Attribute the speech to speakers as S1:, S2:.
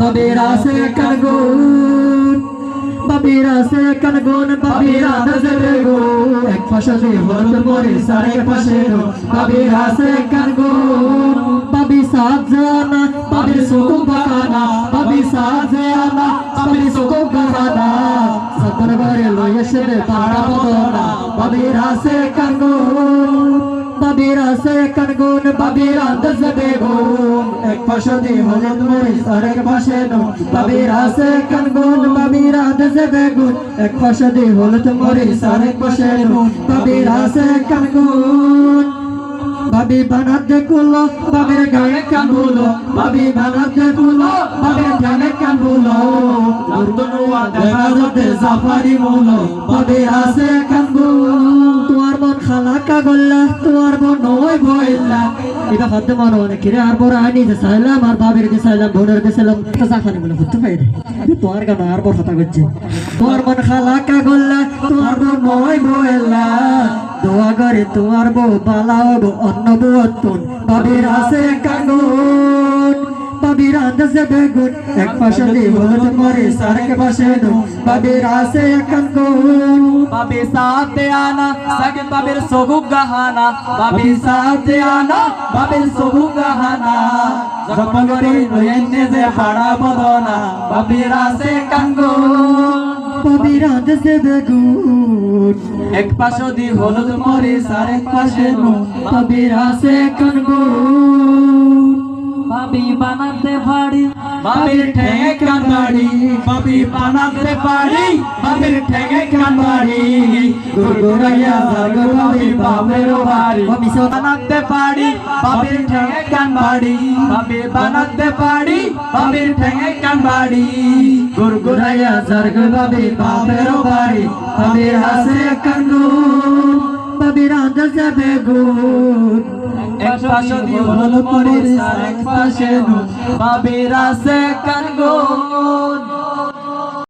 S1: বাবির আছে কানগুন বাবির আছে কানগুন বাবির আছে বেগুন। এক পাশে হলুদ মরে সারে পাশে বাবির আছে কানগুন বাবি সাজানা বাবির সুকুম বাকানা বাবি সাজানা বাবির সুকুম বাকানা সতর ঘরে লয়ে পাড়া বদনা। বাবির আছে কানগুন বাবির আছে কানগুন বাবির আদস বেগুন এক পাশে দি হলুদ মরে সারে পাশে নো বাবির আছে কানগুন বাবির আদস বেগুন এক পাশে দি হলুদ মরে সারে পাশে নো বাবির আছে কানগুন বাবি বানাতে কুলো, বাবির গায়ে কানবুলো বাবি বানাতে কুলো, বাবির গায়ে কানবুলো উর্দুনুয়া দেখা যাতে জাফারি মুলো। কানবুল এবার হাতে মানো অনেক রে আর বড় আনি যে সাইলাম আর বাবির যে সাইলাম বোনের যে সাইলাম তো জাফারি বলে হতে পারে তোমার গান আর বড় কথা করছে তোমার মন খালা কাগল্লা তোমার মন নয় ভয়লা দোয়া করে তোমার বউ পালাও গো অন্য বতুন বাবির আছে কাগুন আন্দাজে বেগুন এক পাশে দি হলুদ মরে সারকে পাশে দো বাবির আছে কাগুন
S2: বাবি সাথে আনা সাকিব বাবির সগুক গাহানা। বাবি সাথে আনা বাবির সগুক গাহানা। যখন করি লয়েনে যে হাড়া বদনা বাবির আছে কাঙ্গুন
S1: বাবির আন্দাজে বেগুন
S2: এক পাশে দি হলুদ মরিচ আর এক পাশে নুন
S1: বাবির আছে কাগুন
S2: বাবি বানাতে পারি বাবির ঠেঙে কান বাড়ি বাবি বানাতে পারি বাবির ঠেঙে কান বাড়ি গুরগুরাইয়া জাগো বাবি বাবের বাড়ি
S1: বাবি সব
S2: বানাতে পারি বাবির ঠেঙে কান বাড়ি বাবি বানাতে পারি বাবির ঠেঙে কান বাড়ি গুরগুরাইয়া জাগো বাবি বাবের বাড়ি
S1: বাবির আছে কাগুন বাবির আন্দাজে বেগুন
S2: এক পাশে হলুদ মরিচ আর এক পাশে নুন। বাবির আছে কানগুন।